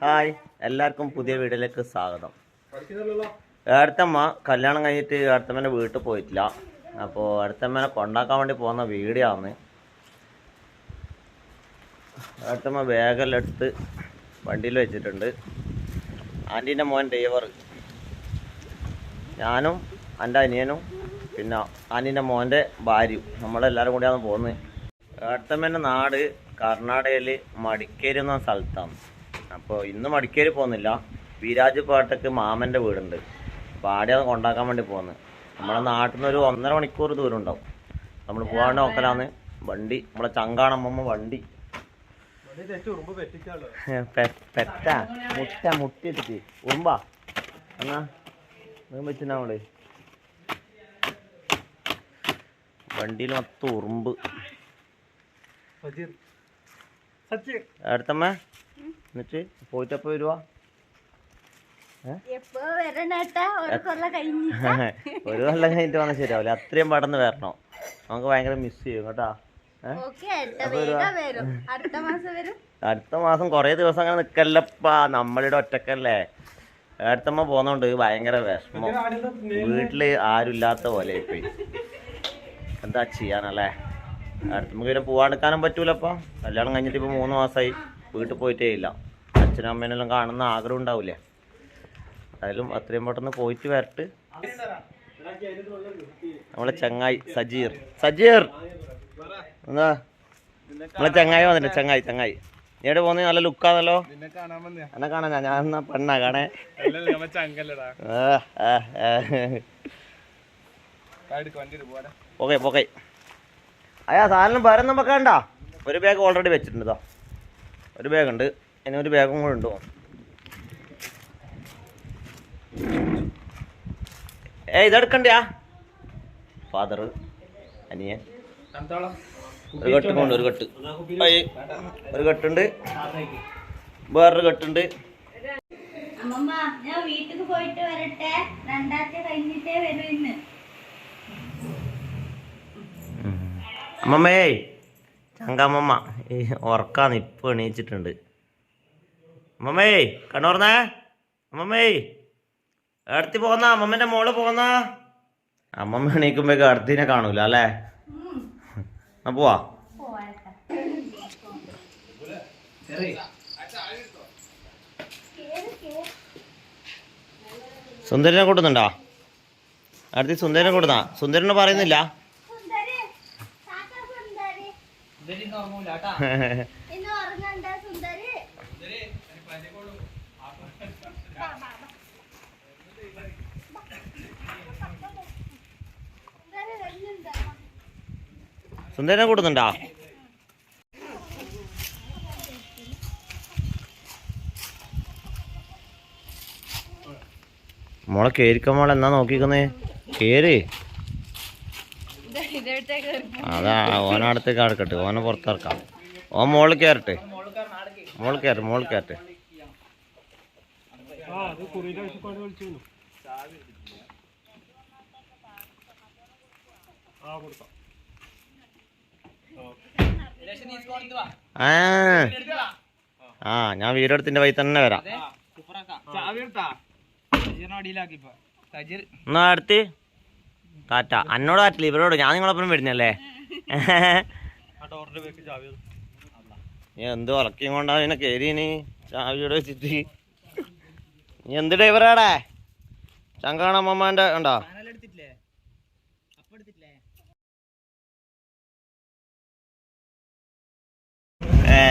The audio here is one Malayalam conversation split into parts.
ഹായ് എല്ലാവർക്കും പുതിയ വീഡിയോയിലേക്ക് സ്വാഗതം. ഏടത്തമ്മ കല്യാണം കഴിഞ്ഞിട്ട് ഏടത്തമ്മേന്റെ വീട്ടിൽ പോയിട്ടില്ല. അപ്പോൾ ഏടത്തമ്മേനെ കൊണ്ടാക്കാൻ വേണ്ടി പോകുന്ന വീഡിയോ ആണ്. ഏടത്തമ്മ ബാഗെല്ലാം എടുത്ത് വണ്ടിയിൽ വെച്ചിട്ടുണ്ട്. ആന്റീന്റെ മോൻ ഡ്രൈവർ ഞാനും എന്റെ അനിയനും പിന്നെ ആന്റീന്റെ മോന്റെ ഭാര്യയും. നമ്മളെല്ലാവരും കൂടിയാണ് പോകുന്നത്. ഏടത്തമ്മേന്റെ നാട് കർണാടകയിൽ മടിക്കേരി എന്ന സ്ഥലത്താണ്. അപ്പോൾ ഇന്ന് മടിക്കേരി പോകുന്നില്ല. വീരാജ് മാമന്റെ വീടുണ്ട്. അപ്പോൾ അത് കൊണ്ടാക്കാൻ വേണ്ടി പോകുന്നത് നമ്മളെ നാട്ടിൽ നിന്ന് ഒരു ഒന്നര മണിക്കൂർ ദൂരം ഉണ്ടാവും നമ്മൾ പോകാണ്ട് നോക്കലാന്ന്. വണ്ടി നമ്മളെ ചങ്കാണമ്മ വണ്ടി. പെറ്റ. മുട്ട മുട്ടിട്ടിട്ട് ഉറുമ്പാ. എന്നാ? നീ വെച്ചിനാ നമ്മൾ. വണ്ടിയിൽ മൊത്തം ഉറുമ്പ്. അടുത്തമ്മ? എന്നിട്ട് പോയിട്ടപ്പോ വരുവാ? എപ്പോ വരുവാ ഒരു കൊല്ലം കഴിഞ്ഞിട്ട്. വന്നാൽ ശരിയാവില്ല. അത്രയും പെട്ടെന്ന് വരണം. നമുക്ക് ഭയങ്കര മിസ് ചെയ്യും കേട്ടാ. അടുത്ത മാസം കൊറേ ദിവസം അങ്ങനെ നിക്കല്ലപ്പാ. നമ്മളിവിടെ ഒറ്റക്കല്ലേ. അടുത്തമ്മ പോന്നോണ്ട് ഭയങ്കര വിഷമം. വീട്ടിൽ ആരും ഇല്ലാത്ത പോലെ ഇപ്പൊ എന്താ ചെയ്യാനല്ലേ? അടുത്തമ്മ പിന്നെ പോവാണ്ടിക്കാനും പറ്റൂലപ്പാ. കല്യാണം കഴിഞ്ഞിട്ട് ഇപ്പൊ മൂന്ന് മാസമായി വീട്ടിൽ പോയിട്ടേ ഇല്ല. അച്ഛനും അമ്മേനെല്ലാം കാണുന്ന ആഗ്രഹം ഉണ്ടാവില്ലേ എന്തായാലും അത്രയും പെട്ടെന്ന് പോയിട്ട് വരട്ട്. നമ്മളെ ചങ്ങായി സജീർ. സജീർ! എന്താ? നമ്മളെ ചങ്ങായി വന്നില്ല ചങ്ങായി ചങ്ങായി. നീ എവിടെ പോകുന്നത് നല്ല ലുക്കാണല്ലോ എന്നെ കാണാൻ ഞാൻ എന്നാ പെണ്ണാ കാണേ? ഓക്കെ ഓക്കെ അയാ അയ്യാ സാധനം വേറെ നമുക്ക് വേണ്ട ഒരു ബാഗ് ഓൾറെഡി വെച്ചിട്ടുണ്ട് ഇതാ ഒരു ബാഗുണ്ട് ഉണ്ട്. ഇനി ഒരു ബാഗും കൂടെ ഉണ്ടോ. ഏ ഇതെടുക്കണ്ടയാ ഫാദർ അനിയൻ. ഒരു കെട്ട് കൊണ്ട് ഒരു കെട്ട്. ഒരു കെട്ടുണ്ട്. വേറൊരു കെട്ടുണ്ട്. അമ്മമ്മ ഞാൻ വീട്ടിൽ പോയിട്ട് വരട്ടെ. രണ്ടാഴ്ച കഴിഞ്ഞിട്ടേ വരൂ ഇന്ന്. അമ്മമ്മേ ചങ്കമ്മമ്മ ഉറക്കാന്ന് ഇപ്പൊ എണീച്ചിട്ടുണ്ട്. അമ്മമ്മേ കണ്ണൂർന്നേ? അമ്മമ്മേ അടുത്തി പോന്ന? അമ്മമ്മന്റെ മോൾ പോന്ന? അമ്മമ്മ എണീക്കുമ്പോഴേക്ക് അടുത്തിനെ കാണൂല അല്ലേ? പോവാ. സുന്ദരനെ കൂട്ടുന്നുണ്ടോ? അടുത്ത് സുന്ദരനെ കൂട്ടുന്ന? സുന്ദരനെ പറയുന്നില്ല? സുന്ദരനെ കൂട്ടുന്നുണ്ടോ മോളെ കേരിക്ക മോളെ എന്നാ നോക്കിക്കുന്നേ? കേര്. അതാ ഓനടുത്തേക്ക് അടുക്കട്ടെ ഓനെ പുറത്തിറക്കാം. ഓൻ മോളിൽ കയറട്ടെ. മോൾ കയറ മോൾ കയറട്ടെ. ആ ഞാൻ വീടെടുത്തിന്റെ വഴി തന്നെ വരാം. എന്നാ അടുത്ത് ടാറ്റ. അന്നോട് കാറ്റില്ല ഇവരോട്. ഞാൻ നിങ്ങളൊപ്പം വരുന്നല്ലേ എന്ത് ഉറക്കിയും കൊണ്ടാ പിന്നെ കയറി നീ ചാവിയോടെ വെച്ചിട്ട്? നീ എന്ത് ഡ്രൈവറാടേ ഉണ്ടോ അപ്പൊ എടുത്തിട്ടില്ലേ ഏ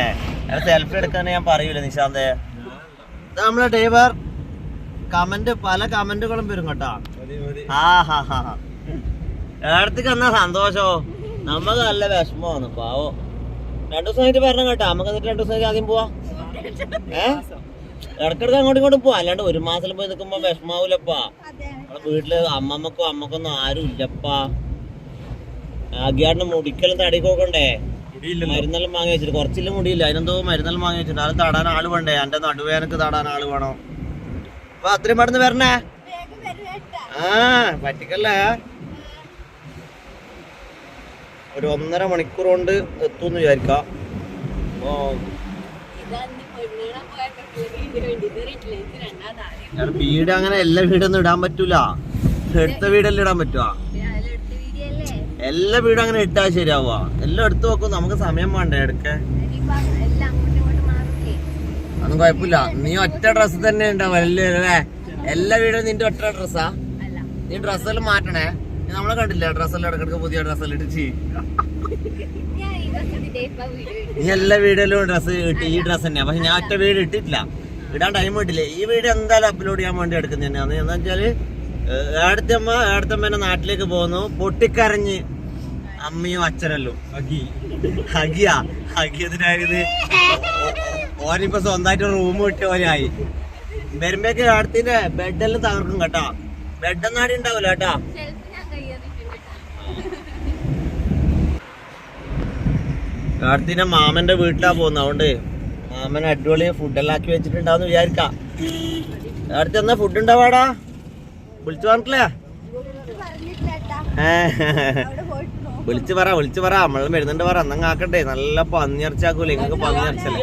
സെൽഫി എടുക്കാൻ ഞാൻ പറയൂല നിശാന്തേ? നമ്മളെ ഡ്രൈവർ കമന്റ് പല കമന്റുകളും വരും കേട്ടോ. ആ ഹാ ഹാ ഹാ. ഏടത്തേക്ക് എന്നാ സന്തോഷോ? നമ്മക്ക് നല്ല വിഷമമാണ് പാവോ. രണ്ടു ദിവസം കഴിഞ്ഞിട്ട് വരണം കേട്ടോ. നമുക്ക് എന്നിട്ട് രണ്ടു ദിവസം ആദ്യം പോവാ. ഏ? ഇടക്കിടക്ക് അങ്ങോട്ടും ഇങ്ങോട്ടും പോവാ. അല്ലാണ്ട് ഒരു മാസം പോയി നിൽക്കുമ്പോ വിഷമാവൂലപ്പാ. നമ്മളെ വീട്ടിൽ അമ്മമ്മക്കോ അമ്മക്കൊന്നും ആരും ഇല്ലപ്പാ. ആഗ്യാടിന് മുടിക്കലും തടിയൊക്കെ നോക്കണ്ടേ മരുന്നെല്ലാം വാങ്ങി വെച്ചിട്ട്. കുറച്ചില്ല മുടിയില്ല. അതിനെന്തോ മരുന്നെല്ലാം വാങ്ങി വെച്ചിട്ട്. അത് തടാൻ ആൾ വേണ്ടേ? എന്റെ നടുവേനക്ക് തടാൻ ആൾ വേണോ? അപ്പൊ അത്രയും പെട്ടെന്ന് വരണേ. ആ പറ്റിക്കല്ലേ? ഒരു ഒന്നര മണിക്കൂർ കൊണ്ട് എത്തുമെന്ന് വിചാരിക്കാം. വീട് അങ്ങനെ എല്ലാ വീടൊന്നും ഇടാൻ പറ്റൂല. എടുത്ത വീടെല്ലാം ഇടാൻ പറ്റുവാ എല്ലാ വീടും അങ്ങനെ ഇട്ടാ ശരിയാവുക. എല്ലാം എടുത്തു നോക്കും നമുക്ക് സമയം വേണ്ടേ എടുക്ക അതൊന്നും കുഴപ്പമില്ല. നീ ഒറ്റ ഡ്രസ്സ് തന്നെ ഉണ്ടാവും എല്ലാ വീടും നിന്റെ ഒറ്റ ഡ്രസ്സാ നീ ഡ്രസ്സെല്ലാം മാറ്റണേ. നമ്മളെ കണ്ടില്ല? ഡ്രസ്സെല്ലാം ഇടക്കിടക്ക് പുതിയ ഡ്രസ്സെല്ലാം ഇട്ട് നീ എല്ലാ വീഡിയോയിലും ഡ്രസ് ഇട്ട് ഈ ഡ്രസ് തന്നെയാ. പക്ഷെ ഞാൻ ഒറ്റ വീട് ഇട്ടിട്ടില്ല. ഇടാൻ ടൈം കിട്ടില്ല. ഈ വീഡിയോ എന്തായാലും അപ്ലോഡ് ചെയ്യാൻ വേണ്ടി എടുക്കുന്നത് തന്നെയാണ് എന്താ വെച്ചാൽ ഏടത്തമ്മ ഏടത്തമ്മേന്റെ നാട്ടിലേക്ക് പോകുന്നു. പൊട്ടിക്കരഞ്ഞ് അമ്മയും അച്ഛനല്ലോ. ഹഗിയാ ഹഗിയതിനായത് ഓനിപ്പോ സ്വന്തമായിട്ട് റൂം കിട്ടിയ ആയി. വരുമ്പോഴേക്ക് ഏടത്തിന്റെ ബെഡെല്ലാം തകർക്കും കേട്ടാ. ബെഡെന്നാടി ഉണ്ടാവില്ല കേട്ടോ. ഏടത്തിന്റെ മാമന്റെ വീട്ടിലാ പോകുന്നത് അതുകൊണ്ട് മാമൻ അടിപൊളി ഫുഡെല്ലാം ആക്കി വെച്ചിട്ടുണ്ടാവുന്ന വിചാരിക്കാം. കാർത്തി എന്നാ ഫുഡ് ഉണ്ടാവാടാ? വിളിച്ചു പറഞ്ഞിട്ടില്ലേ? വിളിച്ചു പറ വിളിച്ചു പറ. നമ്മൾ വരുന്നുണ്ട് പറ. അന്നങ്ങ് ആക്കട്ടെ. നല്ല പന്നിയിറച്ചാക്കൂലേ നിങ്ങൾക്ക് പന്നിയിറച്ചല്ലേ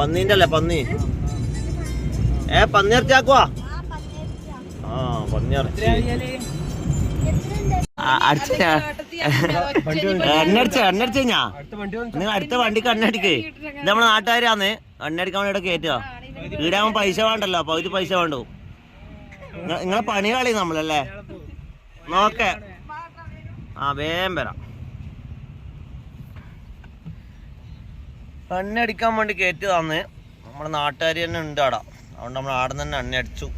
പന്നീന്റെ അല്ലേ പന്നി? ഏ പന്നിയിറച്ചാക്കുവാ ആ പന്നിയിറച്ചി എണ്ണടിച്ച എണ്ണടിച്ച ഞാൻ നിങ്ങൾ അടുത്ത വണ്ടിക്ക് എണ്ണടിക്കേ ഇത് നമ്മളെ നാട്ടുകാരാന്ന്. എണ്ണടിക്കാൻ വേണ്ടി ഇവിടെ കയറ്റുക ഈടാകുമ്പോ പൈസ വേണ്ടല്ലോ പകുതി പൈസ വേണ്ടു. നിങ്ങ- നിങ്ങളെ പണി കളി നമ്മളല്ലേ? നോക്കെ. ആ വേഗം വരാം. എണ്ണടിക്കാൻ വേണ്ടി കയറ്റിയതാന്ന് നമ്മുടെ നാട്ടുകാർ തന്നെ ഉണ്ട് അവിടെ. അതുകൊണ്ട് നമ്മൾ ആടെ തന്നെ എണ്ണ അടിച്ചു.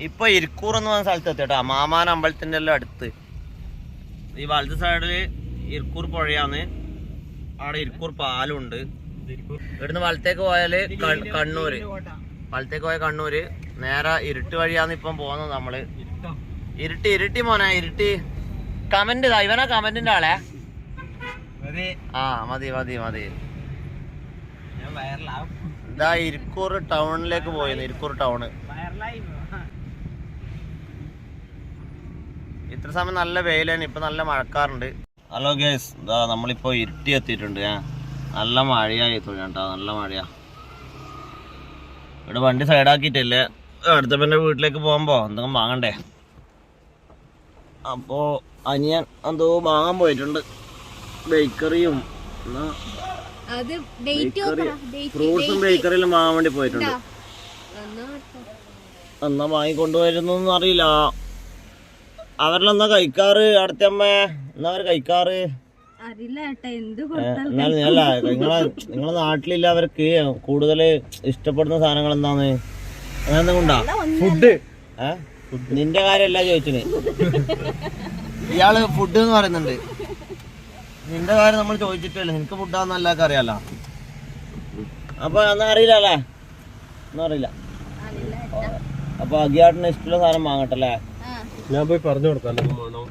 ഇപ്പൊ ഇരിക്കൂർ എന്ന് പറഞ്ഞ സ്ഥലത്ത് എത്തിട്ടോ. മാമാൻ അമ്പലത്തിന്റെ എല്ലാം അടുത്ത്. ഈ വലത് സൈഡിൽ ഇരിക്കൂർ പുഴയാണ്. അവിടെ ഇരിക്കൂർ പാലുണ്ട്. ഇവിടുന്ന് വലത്തേക്ക് പോയാൽ കണ്ണൂര്. വലത്തേക്ക് പോയ കണ്ണൂര്. നേരെ ഇരുട്ട് വഴിയാന്ന് ഇപ്പം പോകുന്നത് നമ്മൾ. ഇരുട്ടി ഇരുട്ടി മോനെ ഇരുട്ടി. കമന്റ് ഇതാ ഇവനാ കമന്റിന്റെ ആളെ. ആ മതി മതി മതി. ഇതാ ഇരിക്കൂർ ടൗണിലേക്ക് പോയിരുന്നു ഇരിക്കൂർ ടൗണ് ഇത്ര സമയം നല്ല വെയിലാണ് ഇപ്പൊ നല്ല മഴക്കാറുണ്ട്. ഹലോ ഗേസ് ഇതാ നമ്മളിപ്പോ ഇരുട്ടി എത്തിയിട്ടുണ്ട് ഞാൻ നല്ല മഴയായി കേട്ടോ. നല്ല മഴയാ. ഇവിടെ വണ്ടി സൈഡാക്കിയിട്ടില്ലേ? അടുത്തപ്പന്റെ വീട്ടിലേക്ക് പോകുമ്പോ എന്തെങ്കിലും വാങ്ങണ്ടേ? അപ്പോ അനിയൻ എന്തോ വാങ്ങാൻ പോയിട്ടുണ്ട്. ബേക്കറിയും അത് ബേക്കറി ഫ്രൂട്ട്സും ബേക്കറിയിലും വാങ്ങാൻ വേണ്ടി പോയിട്ടുണ്ട്. എന്നാ വാങ്ങിക്കൊണ്ടുവരുന്നൊന്നും അറിയില്ല. അവരിലെന്നാ കഴിക്കാറ്? അടുത്തമ്മ എന്നാ അവർ കഴിക്കാറ്? അല്ല നിങ്ങളെ നിങ്ങളെ നാട്ടിലില്ല അവർക്ക് കൂടുതൽ ഇഷ്ടപ്പെടുന്ന സാധനങ്ങൾ എന്താന്ന്? അങ്ങനെ ഫുഡ്. നിന്റെ കാര്യമല്ല ചോദിച്ചിന് ഇയാൾ ഫുഡ് എന്ന് പറയുന്നുണ്ട്. നിന്റെ കാര്യം നമ്മൾ ചോദിച്ചിട്ടല്ലേ? നിനക്ക് ഫുഡാന്ന് എല്ലാവർക്കും അറിയാലോ. അപ്പൊ എന്നാ അറിയില്ല അല്ലേ? ഒന്നും അറിയില്ല. അപ്പൊ അഗിയാട്ടിന് ഇഷ്ടമുള്ള സാധനം വാങ്ങട്ടല്ലേ ഞാൻ പോയി പറഞ്ഞു കൊടുക്കാം വേണോ.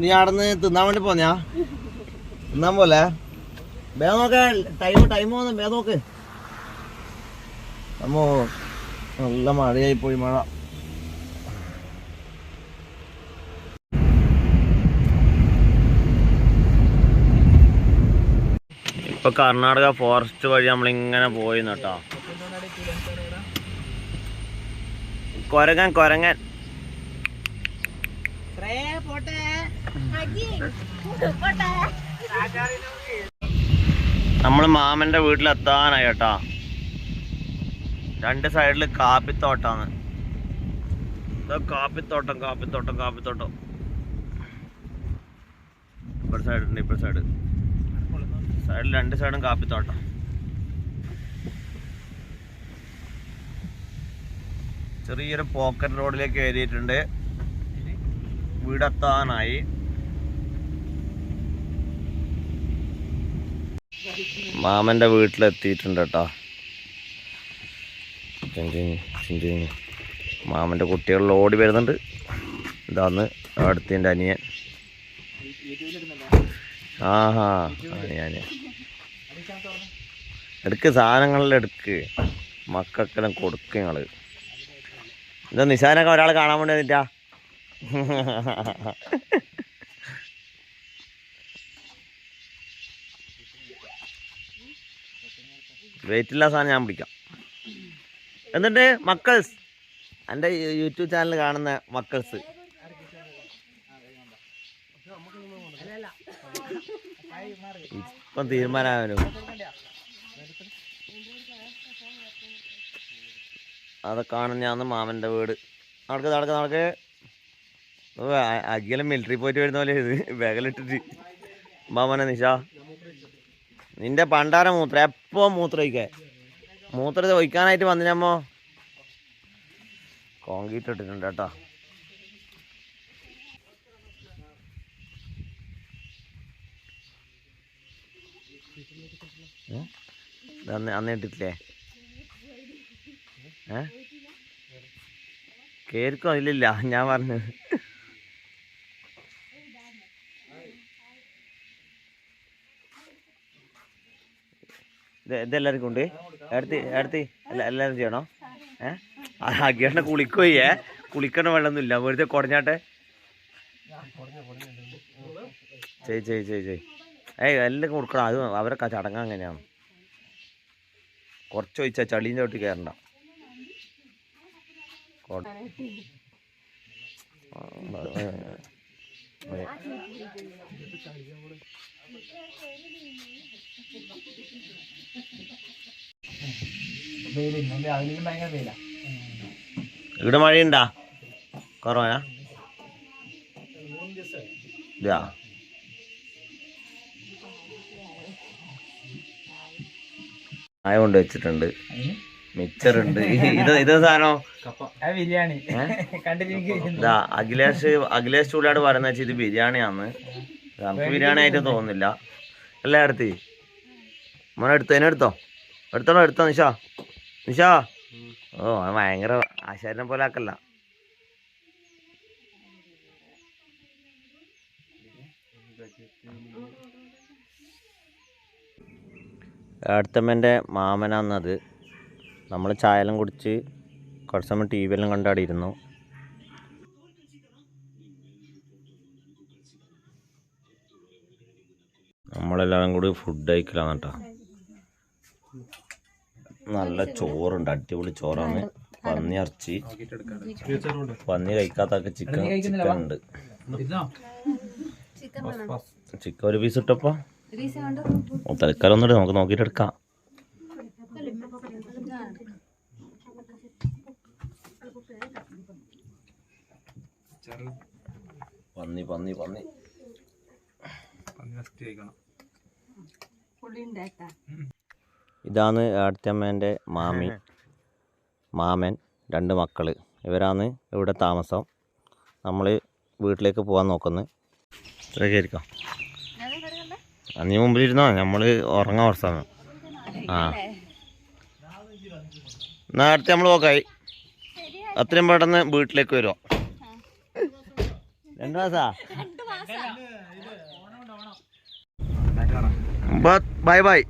നീ അവിടുന്ന് തിന്നാൻ വേണ്ടി പോന്നാ? തിന്നാൻ പോലെ? വേഗം നോക്ക ടൈം ടൈം പോന്ന് വേഗം നോക്ക്. അമ്മോ നല്ല മഴയായി പോയി മഴ. ഇപ്പൊ കർണാടക ഫോറസ്റ്റ് വഴി നമ്മളിങ്ങനെ പോയി കേട്ടോ. കൊരങ്ങൻ കൊരങ്ങൻ. നമ്മൾ മാമന്റെ വീട്ടിലെത്താനായി കേട്ടാ. രണ്ട് സൈഡിൽ കാപ്പിത്തോട്ടാണ്. കാപ്പിത്തോട്ടം കാപ്പിത്തോട്ടം കാപ്പിത്തോട്ടം. ഇപ്പഴ സൈഡ് ഉണ്ട് സൈഡ്. സൈഡിൽ രണ്ട് സൈഡും കാപ്പിത്തോട്ടം. ചെറിയൊരു പോക്കറ്റ് റോഡിലേക്ക് കയറിയിട്ടുണ്ട്. വീടെത്താനായി. മാമന്റെ വീട്ടിലെത്തിയിട്ടുണ്ട് കേട്ടോ. മാമന്റെ കുട്ടികളിൽ ഓടി വരുന്നുണ്ട്. ഇതാന്ന് അടുത്തതിന്റെ അനിയൻ. ആഹാ അനിയന്. എടുക്ക് സാധനങ്ങളെല്ലാം എടുക്ക്. മക്കൾക്കെല്ലാം കൊടുക്ക് നിങ്ങൾ. എന്താ നിസാനൊക്കെ ഒരാൾ കാണാൻ വേണ്ടി വന്നിട്ടാ? വെയിറ്റ് ഇല്ല സാധനം ഞാൻ പിടിക്കാം. എന്നിട്ട് മക്കൾസ് എന്റെ യൂട്യൂബ് ചാനൽ കാണുന്ന മക്കൾസ്. ഇപ്പം തീരുമാനമാവനും അതൊക്കെ ഞാൻ മാമന്റെ വീട്. നടക്ക് നടക്ക് നടക്ക്. അഖിലം മിലിറ്ററി പോയിട്ട് വരുന്ന പോലെ ഇത് ബഹലിട്ടിട്ട് മാമനെ നിഷ. നിന്റെ പണ്ടാര മൂത്ര എപ്പോ മൂത്രം ഒഴിക്കേ? മൂത്രത്തെ ഒഴിക്കാനായിട്ട് വന്നിനമ്മോ കോൺക്രീറ്റ് ഇട്ടിട്ടുണ്ട് കേട്ടോ. അന്ന് അന്ന് ഇട്ടിട്ടില്ലേ? ഏ? കേൾക്കും ഇല്ലില്ല ഞാൻ പറഞ്ഞു ഇത് ഇതെല്ലാവർക്കും ഉണ്ട്. അടുത്ത് അടുത്ത് എല്ലാവരും ചെയ്യണോ? ഏ? അഗേഷനെ കുളിക്കോയേ കുളിക്കണ വെള്ളമൊന്നുമില്ല. വെറുതെ കുടഞ്ഞാട്ടെ. ചെയ് ചെയ് ചെയ് ചെയ് ഏയ് എല്ലാം കൊടുക്കണം. അത് അവരൊക്കെ ചടങ്ങ് അങ്ങനെയാണ്. കുറച്ച് ഒഴിച്ചാൽ ചളിയും തൊട്ട് കയറണ്ട. ആ, ഏ, ഏ. ഇവിടെ മഴയുണ്ടാ? കുറവാ ഇതാ. ആയ കൊണ്ട് വെച്ചിട്ടുണ്ട്. മിച്ചറുണ്ട് ഇത് ഇത് സാധനം? ബിരിയാണി. ഇതാ അഖിലേഷ് അഖിലേഷ് ചൂടാട് പറയുന്ന വെച്ചാൽ ഇത് ബിരിയാണിയാന്ന്. നമുക്ക് ബിരിയാണി ആയിട്ട് തോന്നുന്നില്ല. അല്ലേ അടുത്ത് മോനെ എടുത്തോ എന്നെ എടുത്തോ? എടുത്തോളൂ എടുത്തോ നിഷാ. നിഷാ. ഓ അത് ഭയങ്കര ആശാരനെ പോലെ ആക്കല്ല. അടുത്തമ്മന്റെ മാമനാന്നത്. നമ്മൾ ചായയെല്ലാം കുടിച്ച് കുറച്ച് സമയം ടി വിയെല്ലാം കണ്ടാടിയിരുന്നു നമ്മളെല്ലാവരും കൂടി ഫുഡ് കഴിക്കലാണ് കേട്ടോ നല്ല ചോറുണ്ട്. അടിപൊളി ചോറാണ്. പന്നി ഇറച്ചി. പന്നി കഴിക്കാത്തൊക്കെ ചിക്കൻ ചിക്കൻ ഉണ്ട് ചിക്കൻ ഒരു പീസ് ഇട്ടപ്പോ? തൽക്കാലം ഒന്നുമില്ല നമുക്ക് നോക്കിയിട്ട് എടുക്കാം. പന്നി പന്നി പന്നി. ഇതാണ് അടുത്തമ്മേന്റെ മാമി. മാമൻ രണ്ട് മക്കൾ ഇവരാണ് ഇവിടെ താമസം. നമ്മൾ വീട്ടിലേക്ക് പോകാൻ നോക്കുന്നത് ഇത്രയൊക്കെ ആയിരിക്കാം നീ മുമ്പിലിരുന്നോ? നമ്മൾ ഉറങ്ങാൻ കുറച്ചാണ് ആ. എന്നാ അടുത്ത് നമ്മൾ നോക്കായി അത്രയും പെട്ടെന്ന് വീട്ടിലേക്ക് വരുമോ രണ്ട് മാസാ? Bye bye.